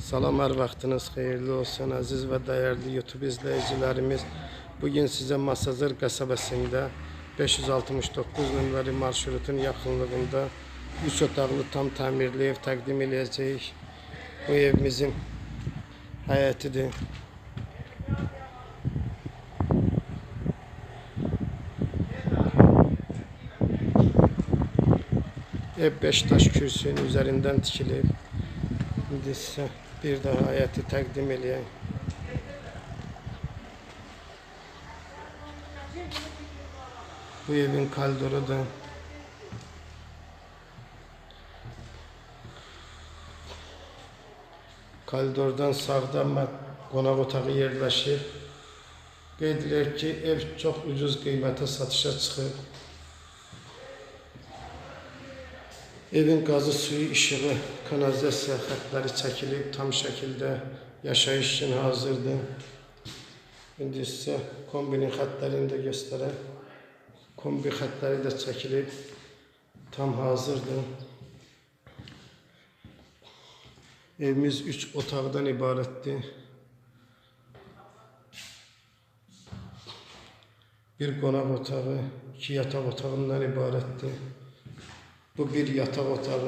Salam hər vaxtınız xeyirli olsun əziz və dəyərli YouTube izləyicilərimiz. Bugün sizə Masazır qəsəbəsində 569 nömrəli marşrutun yaxınlığında 3 otaqlı tam təmirli ev təqdim edəcəyik. Bu evimizin həyətidir. Ev 5 daş kürsünün üzərindən tikilib. İndi sizə bir daha həyəti təqdim eləyək. Bu evin kaldorudur. Koridordan sağda mə- qonaq otağı yerləşir. Qeyd edək ki, ev çox ucuz qiymətə satışa çıxıb. Evin qazı suyu, işığı, kanalizasiya xətləri çəkilib, tam şəkildə yaşayış üçün hazırdır. İndi sizə kombinin xətlərini də göstərək. Kombi xətləri də çəkilib, tam hazırdır. Evimiz üç otaqdan ibarətdir. Bir qonaq otağı, iki yataq otağından ibarətdir. Bu bir yataq otağı.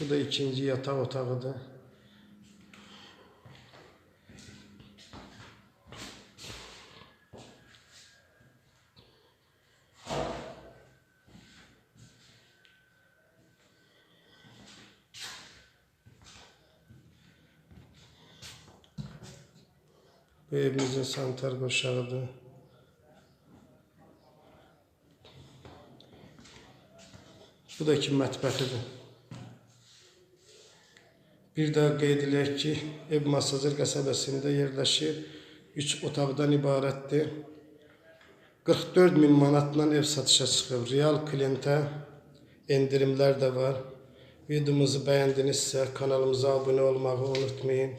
Bu da ikinci yataq otağıdır. Bu evimizin santar qoşağıdır. Bu da ki mətbəxidir. Bir daha qeyd edək ki, ev Masazır qəsəbəsində yerləşir. 3 otaqdan ibarətdir. 44 min manatla ev satışa çıxıb. Real klientə endirimlər də var. Videomuzu bəyəndinizsə kanalımıza abunə olmağı unutmayın.